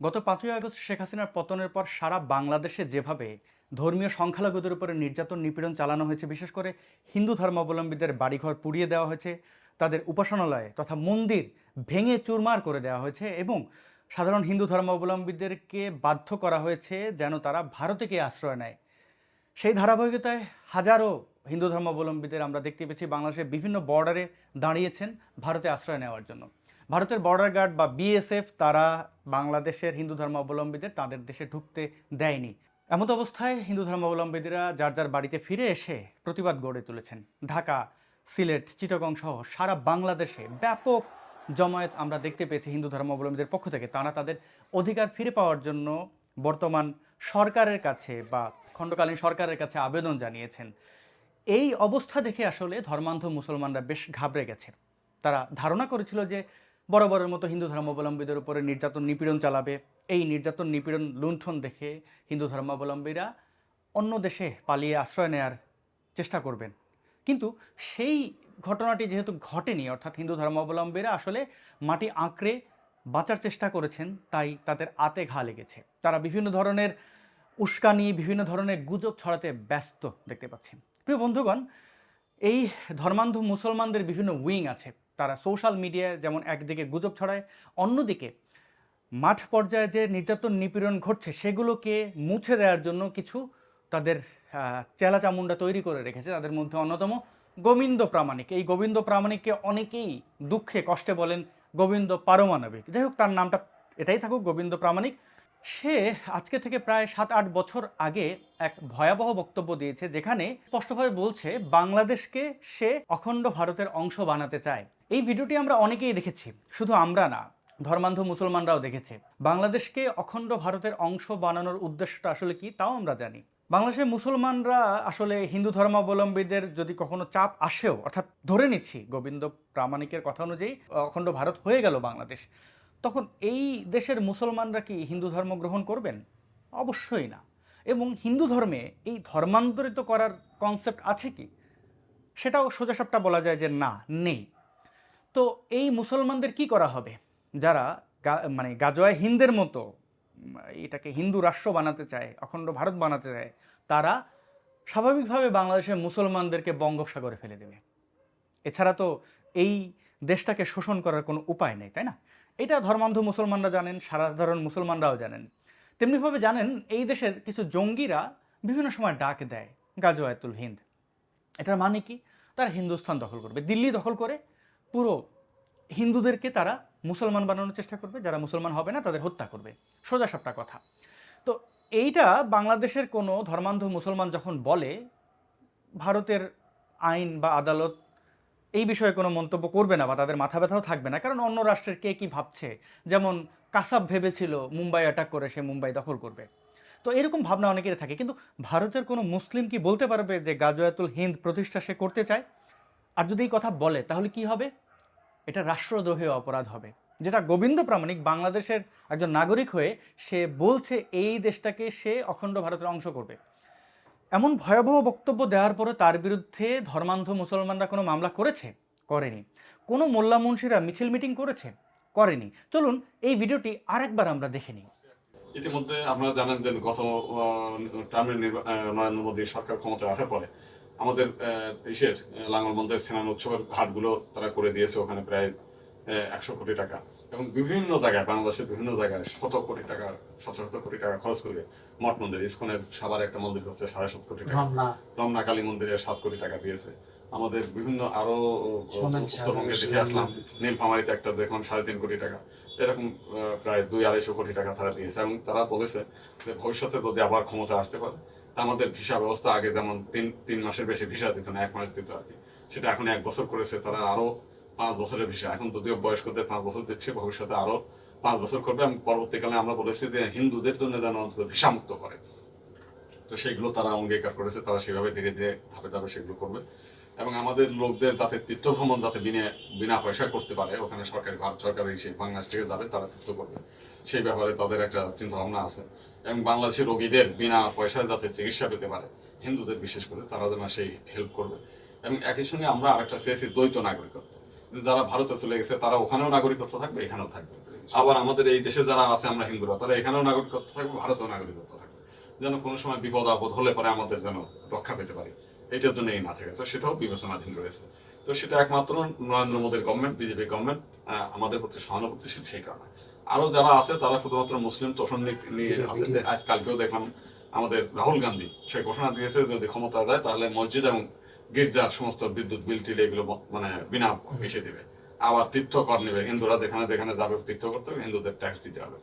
গত পাঁচই আগস্ট শেখ হাসিনার পতনের পর সারা বাংলাদেশে যেভাবে ধর্মীয় সংখ্যালঘুদের উপরে নির্যাতন নিপীড়ন চালানো হয়েছে, বিশেষ করে হিন্দু ধর্মাবলম্বীদের বাড়িঘর পুড়িয়ে দেওয়া হয়েছে, তাদের উপাসনালয় তথা মন্দির ভেঙে চুরমার করে দেওয়া হয়েছে এবং সাধারণ হিন্দু ধর্মাবলম্বীদেরকে বাধ্য করা হয়েছে যেন তারা ভারতে গিয়ে আশ্রয় নেয়। সেই ধারাবাহিকতায় হাজারো হিন্দু ধর্মাবলম্বীদের আমরা দেখতে পেয়েছি, বাংলাদেশের বিভিন্ন বর্ডারে দাঁড়িয়েছেন ভারতে আশ্রয় নেওয়ার জন্য। ভারতের বর্ডার গার্ড বা বিএসএফ তারা বাংলাদেশের হিন্দু ধর্মাবলম্বীদের তাদের দেশে ঢুকতে দেয়নি। এমত অবস্থায় হিন্দু ধর্মাবলম্বীরা যার যার বাড়িতে ফিরে এসে প্রতিবাদ গড়ে তুলেছেন। ঢাকা, সিলেট, চিটাগং সহ সারা বাংলাদেশে ব্যাপক জমায়েত আমরা দেখতে পেয়েছি হিন্দু ধর্মাবলম্বীদের পক্ষ থেকে। তারা তাদের অধিকার ফিরে পাওয়ার জন্য বর্তমান সরকারের কাছে বা খণ্ডকালীন সরকারের কাছে আবেদন জানিয়েছেন। এই অবস্থা দেখে আসলে ধর্মান্ধ মুসলমানরা বেশ ঘাবড়ে গেছে। তারা ধারণা করেছিল যে বরাবরের মতো হিন্দু ধর্মাবলম্বীদের উপরে নির্যাতন নিপীড়ন চালাবে। এই নির্যাতন নিপীড়ন লুণ্ঠন দেখে হিন্দু ধর্মাবলম্বীরা অন্য দেশে পালিয়ে আশ্রয় নেয়ার চেষ্টা করবেন। কিন্তু সেই ঘটনাটি যেহেতু ঘটেনি, অর্থাৎ হিন্দু ধর্মাবলম্বীরা আসলে মাটি আঁকড়ে বাঁচার চেষ্টা করেছেন, তাই তাদের আতে ঘা লেগেছে। তারা বিভিন্ন ধরনের উস্কানি, বিভিন্ন ধরনের গুজব ছড়াতে ব্যস্ত দেখতে পাচ্ছি প্রিয় বন্ধুগণ, এই ধর্মান্ধ মুসলমানদের বিভিন্ন উইং আছে। তারা সোশ্যাল মিডিয়ায় যেমন একদিকে গুজব ছড়ায়, অন্যদিকে মাঠ পর্যায়ে যে নির্যাতন নিপীড়ন ঘটছে সেগুলোকে মুছে দেওয়ার জন্য কিছু তাদের চেলা চামুন্ডা তৈরি করে রেখেছে। তাদের মধ্যে অন্যতম গোবিন্দ প্রামাণিক। এই গোবিন্দ প্রামাণিককে অনেকেই দুঃখে কষ্টে বলেন গোবিন্দ পারমাণবিক। যাই হোক, তার নামটা এটাই থাকুক, গোবিন্দ প্রামাণিক। সে আজকে থেকে প্রায় সাত, আট বছর আগে এক ভয়াবহ বক্তব্য দিয়েছে যেখানে স্পষ্টভাবে বলছে, বাংলাদেশকে সে অখণ্ড ভারতের অংশ বানাতে চায়। এই ভিডিওটি আমরা অনেকেই দেখেছি, শুধু আমরা না, ধর্মান্ধ মুসলমানরাও দেখেছে। বাংলাদেশকে অখণ্ড ভারতের অংশ বানানোর উদ্দেশ্যটা আসলে কি, তাও আমরা জানি। বাংলাদেশের মুসলমানরা আসলে হিন্দু ধর্মাবলম্বীদের যদি কখনো চাপ আসেও, অর্থাৎ ধরে নিচ্ছি, গোবিন্দ প্রামাণিকের কথা অনুযায়ী, অখণ্ড ভারত হয়ে গেল বাংলাদেশ। তখন এই দেশের মুসলমানরা কি হিন্দু ধর্ম গ্রহণ করবেন? অবশ্যই না। এবং হিন্দু ধর্মে এই ধর্মান্তরিত করার কনসেপ্ট আছে কি? সেটাও সোজাসাপটা বলা যায় যে না, নেই। তো এই মুসলমানদের কি করা হবে? যারা মানে গাজোয়া হিন্দের মতো এটাকে হিন্দু রাষ্ট্র বানাতে চায়, অখণ্ড ভারত বানাতে চায়, তারা স্বাভাবিকভাবে বাংলাদেশের মুসলমানদেরকে বঙ্গোপসাগরে ফেলে দেবে। এছাড়া তো এই দেশটাকে শোষণ করার কোনো উপায় নেই, তাই না? এটা ধর্মান্ধ মুসলমানরা জানেন, সাধারণ মুসলমানরাও জানেন। তেমনিভাবে জানেন, এই দেশের কিছু জঙ্গিরা বিভিন্ন সময় ডাক দেয় গাজোয়াতুল হিন্দ। এটার মানে কি? তারা হিন্দুস্থান দখল করবে, দিল্লি দখল করে পুরো হিন্দুদেরকে তারা মুসলমান বানানোর চেষ্টা করবে, যারা মুসলমান হবে না তাদের হত্যা করবে। সোজা সবটা কথা। তো এইটা বাংলাদেশের কোনো ধর্মান্ধ মুসলমান যখন বলে, ভারতের আইন বা আদালত এই বিষয়ে কোনো মন্তব্য করবে না বা তাদের মাথা ব্যথাও থাকবে না। কারণ অন্য রাষ্ট্রের কে কি ভাবছে? যেমন কাসাব ভেবেছিল মুম্বাই অ্যাটাক করে, সে মুম্বাই দখল করবে। তো এরকম ভাবনা অনেকের থাকে। কিন্তু ভারতের কোনো মুসলিম কি বলতে পারবে যে গাজওয়াতুল হিন্দ প্রতিষ্ঠা সে করতে চায়? আর যদি এই কথা বলে, তাহলে কি হবে? এটা রাষ্ট্রদ্রোহী অপরাধ হবে। যেটা গোবিন্দ প্রামাণিক বাংলাদেশের একজন নাগরিক হয়ে সে বলছে, এই দেশটাকে সে অখণ্ড ভারতের অংশ করবে। এমন ভয়াবহ বক্তব্য দেওয়ার পরে তার বিরুদ্ধে ধর্মান্ধ মুসলমানরা কোনো মামলা করেছে? করেনি। কোনো মোল্লা মুন্সিরা মিছিল মিটিং করেছে? করেনি। চলুন, এই ভিডিওটি আরেকবার আমরা দেখে নিই। ইতিমধ্যে আপনারা জানেন যে গত টার্মের নরেন্দ্র মোদী সরকার ক্ষমতায় আসার পরে আমাদের দেশের লাঙ্গলবন্দের সেনান উৎসবের ঘাটগুলো তারা করে দিয়েছে। ওখানে প্রায় একশো কোটি টাকা। এবং বিভিন্ন জায়গায় বাংলাদেশের বিভিন্ন জায়গায় শত কোটি টাকা শত শত কোটি টাকা খরচ করে মঠ মন্দির। ইস্কনের সাবার একটা মন্দির হচ্ছে সাড়ে সাত কোটি টাকা। রমনা। রমনা কালী মন্দিরে সাত কোটি টাকা দিয়েছে। আমাদের বিভিন্ন আরও উত্তরবঙ্গে দেখে আসলাম নীলফামারিতে একটা দেখলাম সাড়ে তিন কোটি টাকা। এরকম প্রায় দুই আড়াইশো কোটি টাকা তারা দিয়েছে। এবং তারা বলেছে যে ভবিষ্যতে যদি আবার ক্ষমতা আসতে পারে আমাদের ভিসা ব্যবস্থা আগে যেমন তিন তিন মাসের বেশি ভিসা দিত না এক মাস দিত আর কি। সেটা এখন এক বছর করেছে। তারা আরও পাঁচ বছরের ভিসা। এখন যদিও বয়স্কদের পাঁচ বছর দিচ্ছে, ভবিষ্যতে আরও পাঁচ বছর করবে। এবং পরবর্তীকালে আমরা বলেছি যে হিন্দুদের জন্য যেন অন্তত ভিসা মুক্ত করে। তো সেইগুলো তারা অঙ্গীকার করেছে, তারা সেভাবে ধীরে ধীরে ধাপে ধাপে সেগুলো করবে। এবং আমাদের লোকদের যাতে তীর্থ ভ্রমণ যাতে বিনা বিনা পয়সায় করতে পারে, ওখানে সরকারি, ভারত সরকার এসে বাংলাদেশ থেকে যাবে, তারা তীর্থ করবে। সেই ব্যাপারে তাদের একটা চিন্তা ভাবনা আছে। এবং বাংলাদেশের রোগীদের বিনা পয়সায় যাতে চিকিৎসা পেতে পারে, হিন্দুদের বিশেষ করে, তারা যেন সেই হেল্প করবে। এবং একই সঙ্গে আমরা আরেকটা চেয়েছি, দ্বৈত নাগরিকত্ব। যারা ভারতে চলে গেছে তারা ওখানেও নাগরিকত্ব থাকবে এখানেও থাকবে। আবার আমাদের এই দেশে যারা আছে আমরা হিন্দুরা তারা এখানেও নাগরিকত্ব থাকবে ভারতেও নাগরিকত্ব থাকবে। যেন কোনো সময় বিপদ আপদ হলে পরে আমাদের যেন রক্ষা পেতে পারি এটার জন্য এই না থাকে তো সেটাও বিবেচনাধীন রয়েছে। তো সেটা একমাত্র নরেন্দ্র মোদীর গভর্নমেন্ট বিজেপি গভর্নমেন্ট আমাদের প্রতি সহানুভূতিশীল সেই কারণে। আরও যারা আছে তারা শুধুমাত্র মুসলিম তোষণ নিয়ে আছে। যে আজ কালকেও দেখলাম আমাদের রাহুল গান্ধী সে ঘোষণা দিয়েছে যদি ক্ষমতা দেয় তাহলে মসজিদ এবং গির্জার সমস্ত বিদ্যুৎ বিল টিল এগুলো মানে বিনা মিশে দিবে। আবার তীর্থ কর নেবে। হিন্দুরা যেখানে যেখানে যাবে তীর্থ করতে হবে হিন্দুদের ট্যাক্স দিতে হবে।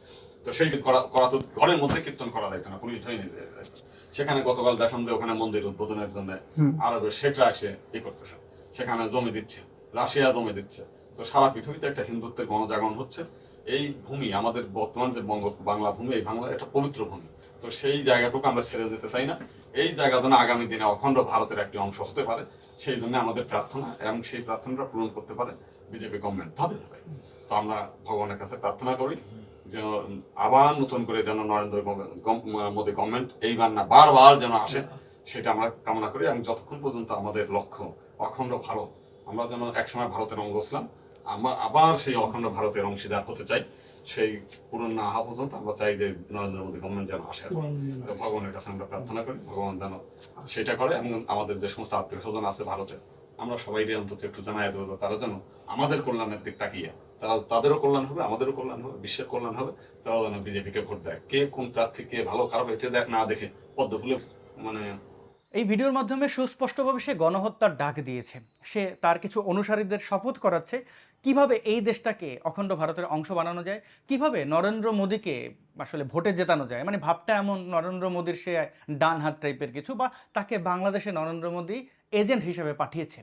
তো সেই করা তো ঘরের মধ্যে কীর্তন করা যাইতো না পুলিশ ধরে যেতে যাইতো। সেখানে গতকাল দেখলাম যে ওখানে মন্দির উদ্বোধনের জন্য আরবের শেখরা এসে ই করতেছে। সেখানে জমি দিচ্ছে রাশিয়া জমি দিচ্ছে। তো সারা পৃথিবীতে একটা হিন্দুত্বের গণজাগরণ হচ্ছে। এই ভূমি আমাদের বর্তমান যে বঙ্গ বাংলা ভূমি এই বাংলা একটা পবিত্র ভূমি। তো সেই জায়গাটুকু আমরা ছেড়ে যেতে চাই না। এই জায়গা যেন আগামী দিনে অখণ্ড ভারতের একটি অংশ হতে পারে, সেই জন্য আমাদের প্রার্থনা এবং সেই প্রার্থনাটা পূরণ করতে পারে বিজেপি গভর্নমেন্ট ভাবে যাবে তো আমরা ভগবানের কাছে প্রার্থনা করি যে, আবার নতুন করে যেন নরেন্দ্র মোদী গভর্নমেন্ট এইবার না বারবার যেন আসে, সেটা আমরা কামনা করি এবং যতক্ষণ পর্যন্ত আমাদের লক্ষ্য অখণ্ড ভারত, আমরা যেন একসময় ভারতের অঙ্গ ছিলাম, আমরা আবার সেই অখণ্ড ভারতের অংশীদার হতে চাই। সেই পূরণ না হওয়া পর্যন্ত আমরা চাই যে নরেন্দ্র মোদী গভর্নমেন্ট যেন আসে। তো ভগবানের কাছে আমরা প্রার্থনা করি ভগবান যেন সেটা করে এবং আমাদের যে সমস্ত আত্মীয় স্বজন আছে ভারতে আমরা সবাই অন্তত একটু জানাই দেবো যে তারা যেন আমাদের কল্যাণের দিক তাকিয়ে তারা তাদেরও কল্যাণ হবে আমাদেরও কল্যাণ হবে বিশ্বের কল্যাণ হবে তারা যেন বিজেপিকে ভোট দেয়। কে কোন প্রার্থী কে ভালো খারাপ এটা দেখ না দেখে পদ্ম ফুলে মানে এই ভিডিওর মাধ্যমে সুস্পষ্টভাবে সে গণহত্যার ডাক দিয়েছে। সে তার কিছু অনুসারীদের শপথ করাচ্ছে কীভাবে এই দেশটাকে অখণ্ড ভারতের অংশ বানানো যায়, কীভাবে নরেন্দ্র মোদীকে আসলে ভোটে জেতানো যায়। মানে ভাবটা এমন, নরেন্দ্র মোদীর সে ডান হাত টাইপের কিছু বা তাকে বাংলাদেশে নরেন্দ্র মোদী এজেন্ট হিসেবে পাঠিয়েছে।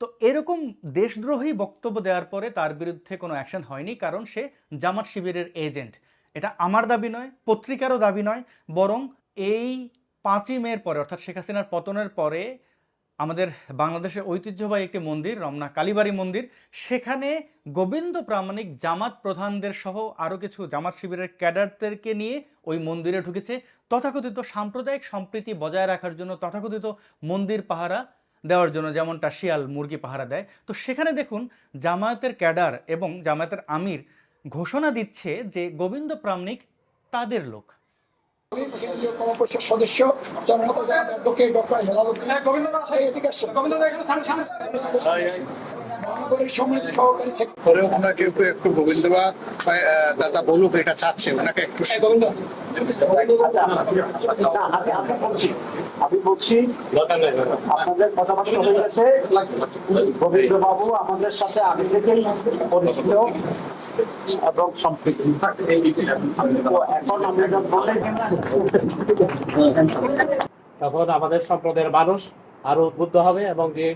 তো এরকম দেশদ্রোহী বক্তব্য দেওয়ার পরে তার বিরুদ্ধে কোনো অ্যাকশন হয়নি, কারণ সে জামাত শিবিরের এজেন্ট এটা আমার দাবি নয়, পত্রিকারও দাবি নয়, বরং এই পাঁচই মের পরে, অর্থাৎ শেখ হাসিনার পতনের পরে আমাদের বাংলাদেশের ঐতিহ্যবাহী একটি মন্দির, রমনা কালীবাড়ি মন্দির, সেখানে গোবিন্দ প্রামাণিক জামাত প্রধানদের সহ আরও কিছু জামাত শিবিরের ক্যাডারদেরকে নিয়ে ওই মন্দিরে ঢুকেছে। তথাকথিত সাম্প্রদায়িক সম্প্রীতি বজায় রাখার জন্য তথাকথিত মন্দির পাহারা দেওয়ার জন্য যেমনটা শিয়াল মুরগি পাহারা দেয়। তো সেখানে দেখুন, জামায়াতের ক্যাডার এবং জামায়াতের আমির ঘোষণা দিচ্ছে যে গোবিন্দ প্রামাণিক তাদের লোক। কেন্দ্রীয় কর্মপরিষদ সদস্য জননেতা জনাব অ্যাডভোকেট ডক্টর হেলালুদ্দিন সেই এদিকে আসুন। মহানগরীর সম্মানিত সহকারী সেক্রেটারি। আমরা কেউ কেউ একটু গোবিন্দবা দাদা বলুক এটা চাচ্ছে ওনাকে একটু বলছি আমি বলছি আপনাদের কথাবার্তা হয়ে গেছে। গোবিন্দ বাবু আমাদের সাথে আগে থেকেই পরিচিত। এবং সম্পৃক্তি এখন আমরা বলে তখন আমাদের সম্প্রদায়ের মানুষ আরও উদ্বুদ্ধ হবে এবং যে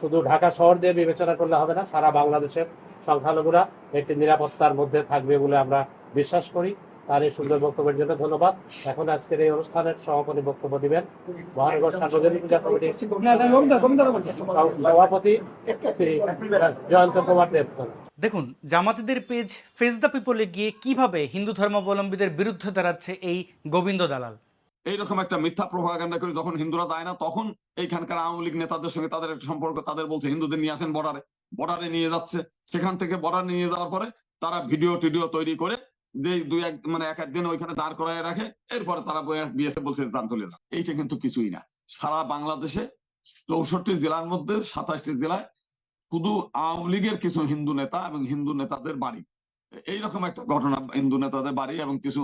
শুধু ঢাকা শহর দিয়ে বিবেচনা করলে হবে না সারা বাংলাদেশের সংখ্যালঘুরা একটি নিরাপত্তার মধ্যে থাকবে বলে আমরা বিশ্বাস করি। তার এই সুন্দর বক্তব্যের জন্য ধন্যবাদ। এখন আজকের এই অনুষ্ঠানের সভাপতি বক্তব্য দিবেন মহানগর সার্বজনীন পূজা কমিটির সভাপতি শ্রী জয়ন্ত কুমার দেবকর দেখুন জামাতিদের পেজ ফেস দ্য পিপলে গিয়ে কীভাবে হিন্দু ধর্মাবলম্বীদের বিরুদ্ধে দাঁড়াচ্ছে এই গোবিন্দ দালাল? এইরকম একটা মিথ্যা প্রভাগান্ডা করে যখন হিন্দুরা দেয় না, তখন এইখানকার আওয়ামী লীগ নেতাদের সঙ্গে তাদের একটা সম্পর্ক তাদের বলছে, হিন্দুদের নিয়ে আসেন বর্ডারে বর্ডারে নিয়ে যাচ্ছে। সেখান থেকে বর্ডার নিয়ে যাওয়ার পরে তারা ভিডিও টিডিও তৈরি করে যে দুই এক মানে এক একদিন ওইখানে দাঁড় করায় রাখে। এরপরে তারা বিএসএ বলছে যান, চলে যান। এইটা কিন্তু কিছুই না। সারা বাংলাদেশে চৌষট্টি জেলার মধ্যে সাতাশটি জেলায় শুধু আওয়ামী লীগের কিছু হিন্দু নেতা এবং হিন্দু নেতাদের বাড়ি। এইরকম একটা ঘটনা হিন্দু নেতাদের বাড়ি এবং কিছু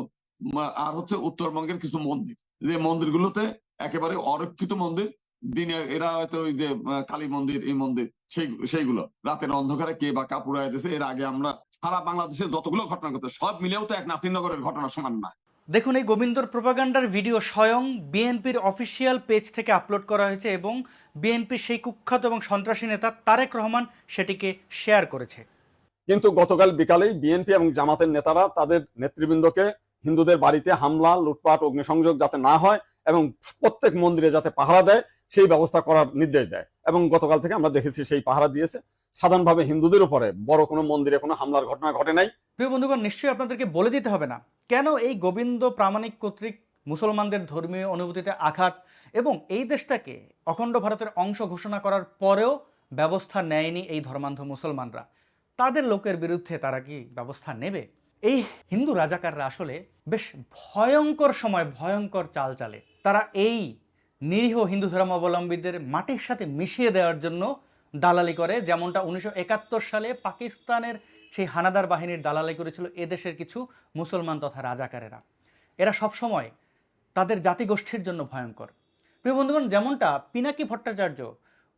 আর হচ্ছে উত্তরবঙ্গের কিছু মন্দির। যে মন্দিরগুলোতে একেবারে অরক্ষিত মন্দির, দিনে এরা হয়তো ওই যে কালী মন্দির, এই মন্দির, সেই, সেইগুলো। রাতের অন্ধকারে কে বা কাপুরায় দিয়েছে এর আগে আমরা সারা বাংলাদেশে যতগুলো ঘটনা ঘটে সব মিলেও তো এক নাসিরনগরের ঘটনা সমান না। দেখুন, এই গোবিন্দর প্রোপাগান্ডার ভিডিও স্বয়ং বিএনপির অফিসিয়াল পেজ থেকে আপলোড করা হয়েছে এবং বিএনপির সেই কুখ্যাত এবং সন্ত্রাসী নেতা তারেক রহমান সেটিকে শেয়ার করেছে। কিন্তু গতকাল বিকালেই বিএনপি এবং জামাতের নেতারা তাদের নেতৃবৃন্দকে হিন্দুদের বাড়িতে হামলা, লুটপাট, অগ্নিসংযোগ যাতে না হয় এবং প্রত্যেক মন্দিরে যাতে পাহারা দেয়, সেই ব্যবস্থা করার নির্দেশ দেয়। এবং গতকাল থেকে আমরা দেখেছি সেই পাহারা দিয়েছে। সাধারণভাবে হিন্দুদের উপরে বড় কোনো মন্দিরে কোনো হামলার ঘটনা ঘটে নাই। প্রিয় বন্ধুগণ, নিশ্চয়ই আপনাদেরকে বলে দিতে হবে না। কেন এই গোবিন্দ প্রামাণিক কর্তৃক মুসলমানদের ধর্মীয় অনুভূতিতে আঘাত এবং এই দেশটাকে অখণ্ড ভারতের অংশ ঘোষণা করার পরেও ব্যবস্থা নেয়নি এই ধর্মান্ধ মুসলমানরা? তাদের লোকের বিরুদ্ধে তারা কি ব্যবস্থা নেবে? এই হিন্দু রাজাকাররা আসলে বেশ ভয়ঙ্কর সময়, ভয়ঙ্কর চাল চালে। তারা এই নিরীহ হিন্দু ধর্মাবলম্বীদের মাটির সাথে মিশিয়ে দেওয়ার জন্য দালালি করে। যেমনটা উনিশশো একাত্তর সালে পাকিস্তানের সেই হানাদার বাহিনীর দালালি করেছিল এদেশের কিছু মুসলমান তথা রাজাকারেরা। এরা সবসময় তাদের জাতিগোষ্ঠীর জন্য ভয়ঙ্কর। প্রিয় বন্ধুগণ, যেমনটা পিনাকি ভট্টাচার্য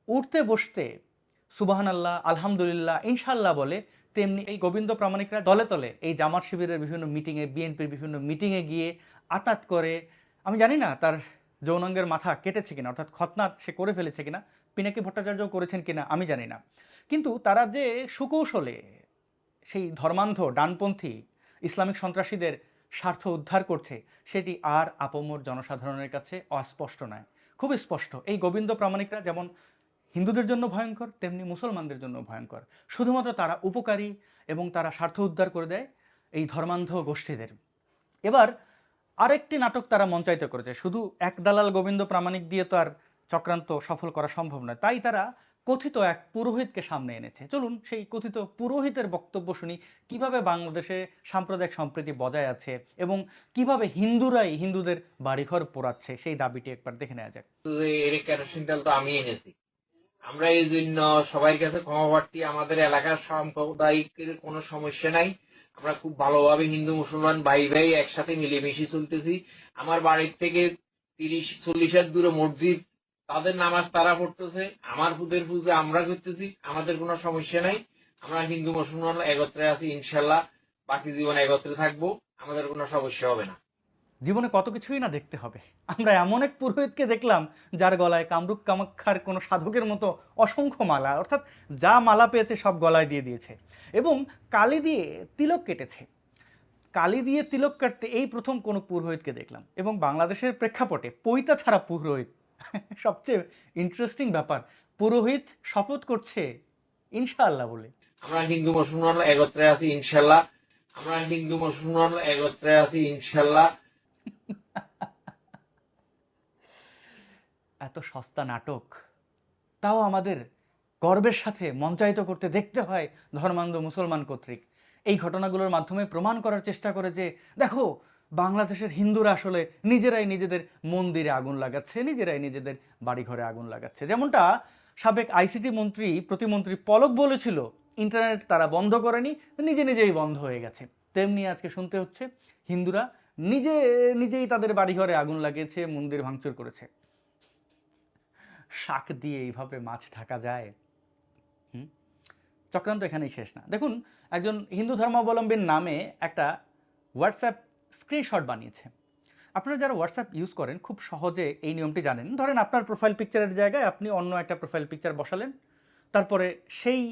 উঠতে বসতে সুবাহান আল্লাহ আলহামদুলিল্লাহ ইনশাল্লাহ বলে, তেমনি এই গোবিন্দ প্রামাণিকরা দলে তলে এই জামাত শিবিরের বিভিন্ন মিটিংয়ে, বিএনপির বিভিন্ন মিটিংয়ে গিয়ে আতাত করে, আমি জানি না তার যৌনাঙ্গের মাথা কেটেছে কিনা, অর্থাৎ খতনা সে করে ফেলেছে কিনা পিনাকি ভট্টাচার্য করেছেন কিনা আমি জানি না। কিন্তু তারা যে সুকৌশলে সেই ধর্মান্ধ, ডানপন্থী, ইসলামিক সন্ত্রাসীদের স্বার্থ উদ্ধার করছে, সেটি আর আপমর জনসাধারণের কাছে অস্পষ্ট নয়। খুব স্পষ্ট। এই গোবিন্দ প্রামাণিকরা যেমন হিন্দুদের জন্য ভয়ঙ্কর, তেমনি মুসলমানদের জন্য ভয়ঙ্কর। শুধুমাত্র তারা উপকারী এবং তারা স্বার্থ উদ্ধার করে দেয় এই ধর্মান্ধ গোষ্ঠীদের। এবার আরেকটি নাটক তারা মঞ্চায়িত করেছে। শুধু এক দালাল গোবিন্দ প্রামাণিক দিয়ে তো আর চক্রান্ত সফল করা সম্ভব নয়। তাই তারা কথিত এক পুরোহিতকে সামনে এনেছে। চলুন সেই কথিত পুরোহিতের বক্তব্য শুনি। কীভাবে বাংলাদেশে সাম্প্রদায়িক সম্প্রীতি বজায় আছে এবং কীভাবে হিন্দুরাই হিন্দুদের বাড়িঘর পোড়াচ্ছে, সেই দাবিটি একবার দেখে নেওয়া যাক। তো আমি এনেছি। আমরা এই জন্য সবাই কাছে ক্ষমা প্রার্থী। আমাদের এলাকার সাম্প্রদায়িকের কোনো সমস্যা নাই। আমরা খুব ভালোভাবে হিন্দু, মুসলমান ভাই ভাই একসাথে মিলেমিশে চলতেছি। আমার বাড়ির থেকে তিরিশ চল্লিশ চল্লিশের দূরে মসজিদ তাদের নামাজ তারা পড়তেছে, আমার পুদের পুজো আমরা করতেছি, আমাদের কোনো সমস্যা নাই। আমরা হিন্দু, মুসলমান একত্রে আছি ইনশাল্লাহ বাকি জীবন একত্রে থাকব, আমাদের কোনো সমস্যা হবে না। জীবনে কত কিছুই না দেখতে হবে। আমরা এমন এক পুরোহিতকে দেখলাম, যার গলায় কামরূপ কামাক্ষার কোনো সাধকের মতো অসংখ্য মালা, অর্থাৎ যা মালা পেয়েছে সব গলায় দিয়ে দিয়েছে। এবং কালি দিয়ে তিলক কেটেছে। কালি দিয়ে তিলক কাটতে এই প্রথম কোনো পুরোহিতকে দেখলাম। এবং বাংলাদেশের প্রেক্ষাপটে পৈতা ছাড়া পুরোহিত সবচেয়ে ইন্টারেস্টিং ব্যাপার। পুরোহিত শপথ করছে ইনশাআল্লাহ বলে। আমরা হিন্দু মুসলমান একত্রে আছি ইনশাল্লাহ আমরা হিন্দু মুসলমান একত্রে আছি ইনশাল্লাহ এত সস্তা নাটক। তাও আমাদের গর্বের সাথে মঞ্চায়িত করতে দেখতে হয় ধর্মান্ধ মুসলমান কর্তৃক। এই ঘটনাগুলোর মাধ্যমে প্রমাণ করার চেষ্টা করে যে দেখো বাংলাদেশের হিন্দুরা আসলে নিজেরাই নিজেদের মন্দিরে আগুন লাগাচ্ছে, নিজেরাই নিজেদের বাড়িঘরে আগুন লাগাচ্ছে। যেমনটা সাবেক আইসিটি মন্ত্রী, প্রতিমন্ত্রী পলক বলেছিল, ইন্টারনেট তারা বন্ধ করেনি, নিজে নিজেই বন্ধ হয়ে গেছে। তেমনি আজকে শুনতে হচ্ছে, হিন্দুরা নিজে, নিজেই তাদের বাড়িঘরে আগুন লাগিয়েছে, মন্দির ভাঙচুর করেছে। শাক দিয়ে এইভাবে মাছ ঢাকা যায়? চক্রান্ত এখানেই শেষ না। দেখুন, একজন হিন্দু ধর্মাবলম্বীর নামে একটা হোয়াটসঅ্যাপ স্ক্রিনশট বানিয়েছে। আপনারা যারা হোয়াটসঅ্যাপ ইউজ করেন, খুব সহজে এই নিয়মটি জানেন। ধরেন আপনার প্রোফাইল পিকচারের জায়গায় আপনি অন্য একটা প্রোফাইল পিকচার বসালেন। তারপরে সেই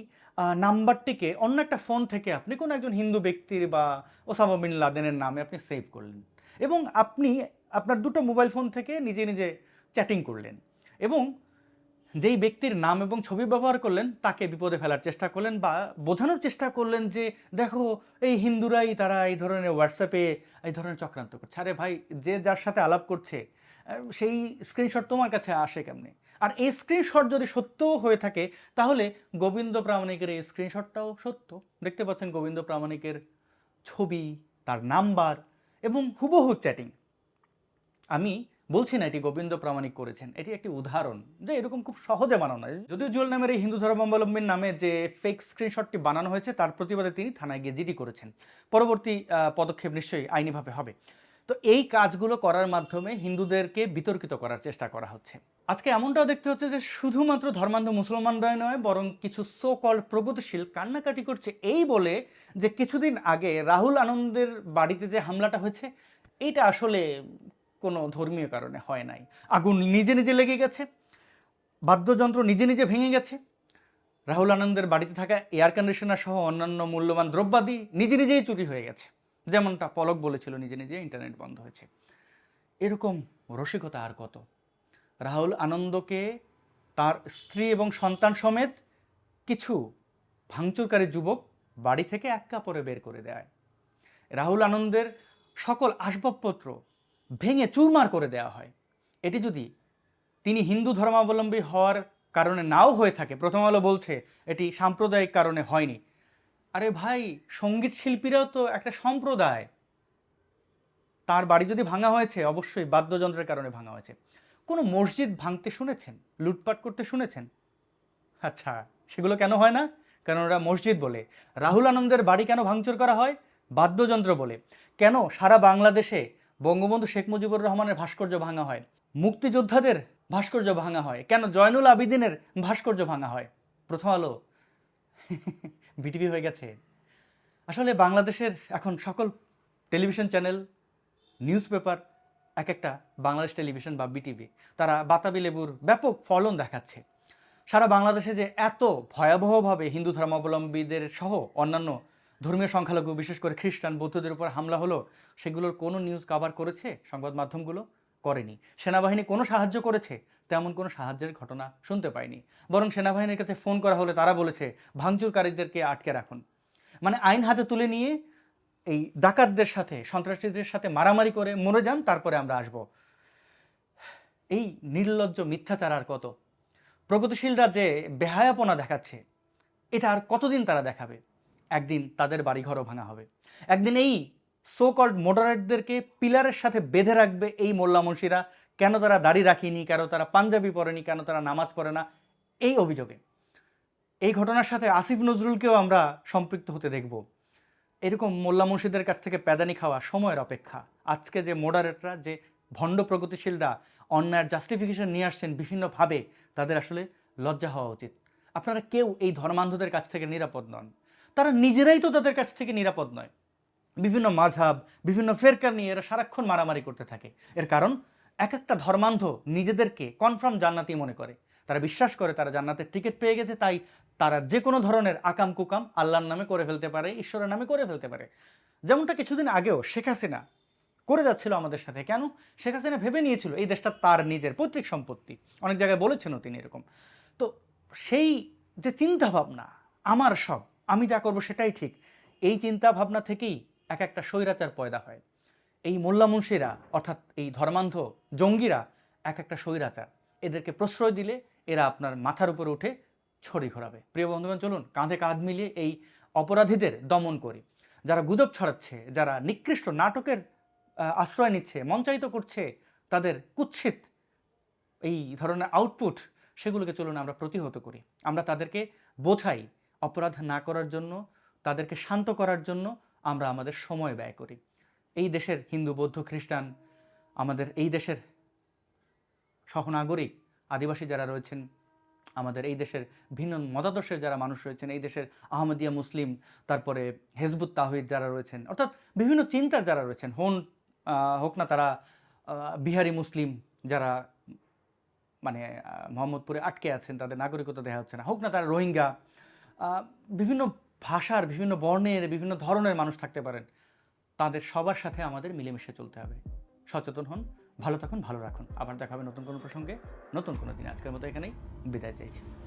নাম্বারটিকে অন্য একটা ফোন থেকে আপনি কোনো একজন হিন্দু ব্যক্তির বা ওসামা বিন লাদেনের নামে আপনি সেভ করলেন। এবং আপনি আপনার দুটো মোবাইল ফোন থেকে নিজে নিজে চ্যাটিং করলেন। এবং যেই ব্যক্তির নাম এবং ছবি ব্যবহার করলেন, তাকে বিপদে ফেলার চেষ্টা করলেন বা বোঝানোর চেষ্টা করলেন যে, দেখো, এই হিন্দুরাই তারা এই ধরনের হোয়াটসঅ্যাপে এই ধরনের চক্রান্ত করছে। আরে ভাই, যে যার সাথে আলাপ করছে সেই স্ক্রিনশট তোমার কাছে আসে কেমনে? আর এই স্ক্রিনশট যদি সত্যও হয়ে থাকে, তাহলে গোবিন্দ প্রামাণিকের এই স্ক্রিনশটটাও সত্য। দেখতে পাচ্ছেন গোবিন্দ প্রামাণিকের ছবি, তার নাম্বার এবং হুবহু চ্যাটিং আমি বলছি না, এটি গোবিন্দ প্রামাণিক করেছেন। এটি একটি উদাহরণ যে এরকম খুব সহজে বানানো হয় যদিও জুয়েল নামের এই হিন্দু ধর্মাবলম্বীর নামে যে ফেক স্ক্রিনশটটি বানানো হয়েছে, তার প্রতিবাদে তিনি থানায় গিয়ে জিডি করেছেন। পরবর্তী পদক্ষেপ নিশ্চয়ই আইনিভাবে হবে। তো এই কাজগুলো করার মাধ্যমে হিন্দুদেরকে বিতর্কিত করার চেষ্টা করা হচ্ছে। আজকে এমনটাও দেখতে হচ্ছে যে শুধুমাত্র ধর্মান্ধ মুসলমানরাই নয়, বরং কিছু সো কল প্রগতিশীল কান্নাকাটি করছে এই বলে যে কিছুদিন আগে রাহুল আনন্দের বাড়িতে যে হামলাটা হয়েছে এইটা আসলে কোনো ধর্মীয় কারণে হয় নাই। আগুন নিজে নিজে লেগে গেছে, বাদ্যযন্ত্র নিজে নিজে ভেঙে গেছে। রাহুল আনন্দের বাড়িতে থাকা এয়ার কন্ডিশনার সহ অন্যান্য মূল্যবান দ্রব্যাদি নিজে নিজেই চুরি হয়ে গেছে। যেমনটা পলক বলেছিল, নিজে নিজে ইন্টারনেট বন্ধ হয়েছে। এরকম রসিকতা আর কত? রাহুল আনন্দকে তার স্ত্রী এবং সন্তান সমেত কিছু ভাঙচুরকারী যুবক বাড়ি থেকে এক কাপড়ে বের করে দেয়। রাহুল আনন্দের সকল আসবাবপত্র ভেঙে চুরমার করে দেওয়া হয়। এটি যদি তিনি হিন্দু ধর্মাবলম্বী হওয়ার কারণে নাও হয়ে থাকে, প্রথম আলো বলছে এটি সাম্প্রদায়িক কারণে হয়নি। আরে ভাই, সংগীত শিল্পীরাও তো একটা সম্প্রদায়। তার বাড়ি যদি ভাঙা হয়েছে, অবশ্যই বাদ্যযন্ত্রের কারণে ভাঙা হয়েছে। কোনো মসজিদ ভাঙতে শুনেছেন? লুটপাট করতে শুনেছেন? আচ্ছা সেগুলো কেন হয় না? কারণ ওরা মসজিদ বলে? রাহুল আনন্দের বাড়ি কেন ভাঙচুর করা হয়? বাদ্যযন্ত্র বলে। কেন সারা বাংলাদেশে বঙ্গবন্ধু শেখ মুজিবুর রহমানের ভাস্কর্য ভাঙা হয়। মুক্তিযোদ্ধাদের ভাস্কর্য ভাঙা হয়। কেন জয়নুল আবিদিনের ভাস্কর্য ভাঙা হয়? প্রথম আলো। বিটিভি হয়ে গেছে। আসলে বাংলাদেশের এখন সকল টেলিভিশন চ্যানেল নিউজ পেপার এক একটা বাংলাদেশ টেলিভিশন বা বিটিভি, তারা বাতাবি লেবুর ব্যাপক ফলন দেখাচ্ছে। সারা বাংলাদেশে যে এত ভয়াবহভাবে হিন্দু ধর্মাবলম্বীদের সহ অন্যান্য ধর্মীয় সংখ্যালঘু, বিশেষ করে খ্রিস্টান, বৌদ্ধদের উপর হামলা হলো, সেগুলোর কোনো নিউজ কভার করেছে, সংবাদ মাধ্যমগুলো করেনি। সেনাবাহিনী কোনো সাহায্য করেছে, তেমন কোনো সাহায্যের ঘটনা শুনতে পাইনি। বরং সেনাবাহিনীর কাছে ফোন করা হলে তারা বলেছে, ভাঙচুরকারীদেরকে আটকে রাখুন। মানে আইন হাতে তুলে নিয়ে এই ডাকাতদের সাথে, সন্ত্রাসীদের সাথে মারামারি করে মরে যান, তারপরে আমরা আসব। এই নির্লজ্জ মিথ্যাচার আর কত? প্রগতিশীলরা যে বেহায়াপনা দেখাচ্ছে। এটা আর কতদিন তারা দেখাবে? একদিন তাদের বাড়িঘরও ভাঙা হবে। একদিন এই সো কল্ড মডারেটদেরকে পিলারের সাথে বেঁধে রাখবে এই মোল্লা মুন্সিরা। কেন তারা দাড়ি রাখিনি? কেন তারা পাঞ্জাবি পরেনি? কেন তারা নামাজ পড়ে না? এই অভিযোগে। এই ঘটনার সাথে আসিফ নজরুলকেও আমরা সম্পৃক্ত হতে দেখব। এরকম মোল্লা মুর্শিদের কাছ থেকে প্যাদানি খাওয়া সময়ের অপেক্ষা। আজকে যে মোডারেটরা যে ভণ্ড প্রগতিশীলরা অন্যায়ের জাস্টিফিকেশন নিয়ে আসছেন বিভিন্নভাবে, তাদের আসলে লজ্জা হওয়া উচিত। আপনারা কেউ এই ধর্মান্ধদের কাছ থেকে নিরাপদ নন। তারা নিজেরাই তো তাদের কাছ থেকে নিরাপদ নয়। বিভিন্ন মাঝাব বিভিন্ন ফেরকা নিয়ে এরা সারাক্ষণ মারামারি করতে থাকে। এর কারণ, এক একটা ধর্মান্ধ নিজেদেরকে কনফার্ম জান্নাতি মনে করে। তারা বিশ্বাস করে তারা জান্নাতের টিকিট পেয়ে গেছে, তাই তারা যে কোনো ধরনের আকাম কুকাম আল্লাহর নামে করে ফেলতে পারে, ঈশ্বরের নামে করে ফেলতে পারে। যেমনটা কিছুদিন আগেও শেখ হাসিনা করে যাচ্ছিল আমাদের সাথে। কেন? শেখ হাসিনা ভেবে নিয়েছিল, এই দেশটা তার নিজের পৈতৃক সম্পত্তি। অনেক জায়গায় বলেছেনও তিনি এরকম। তো সেই যে চিন্তাভাবনা, আমার সব আমি যা করব সেটাই ঠিক। এই চিন্তা ভাবনা থেকেই এক একটা স্বৈরাচার পয়দা হয়। এই মোল্লা মুন্সিরা অর্থাৎ এই ধর্মান্ধ জঙ্গিরা এক একটা স্বৈরাচার। এদেরকে প্রশ্রয় দিলে এরা আপনার মাথার উপরে উঠে ছড়ি ঘোরাবে। প্রিয় বন্ধুগণ, চলুন কাঁধে কাঁধ মিলিয়ে এই অপরাধীদের দমন করি। যারা গুজব ছড়াচ্ছে, যারা নিকৃষ্ট নাটকের আশ্রয় নিচ্ছে, মঞ্চায়িত করছে, তাদের কুৎসিত এই ধরনের আউটপুট সেগুলোকে চলুন আমরা প্রতিহত করি। আমরা তাদেরকে বোঝাই অপরাধ না করার জন্য, তাদেরকে শান্ত করার জন্য আমরা আমাদের সময় ব্যয় করি। এই দেশের হিন্দু, বৌদ্ধ, খ্রিস্টান, আমাদের এই দেশের সহনাগরিক আদিবাসী যারা রয়েছেন, আমাদের এই দেশের ভিন্ন মতাদর্শের যারা মানুষ রয়েছেন, এই দেশের আহমদিয়া মুসলিম, তারপরে হেজবুত তাহিদ যারা রয়েছেন, অর্থাৎ বিভিন্ন চিন্তার যারা রয়েছেন, হন হোক না তারা বিহারি মুসলিম যারা মানে মোহাম্মদপুরে আটকে আছেন, তাদের নাগরিকতা দেওয়া হচ্ছে না, হোক না তারা রোহিঙ্গা বিভিন্ন ভাষার, বিভিন্ন বর্ণের, বিভিন্ন ধরনের মানুষ থাকতে পারেন। তাদের সবার সাথে আমাদের মিলেমিশে চলতে হবে। সচেতন হন, ভালো থাকুন, ভালো রাখুন। আবার দেখাবে নতুন কোনো প্রসঙ্গে। নতুন কোনো দিন। আজকের মতো এখানেই। বিদায় চাইছি।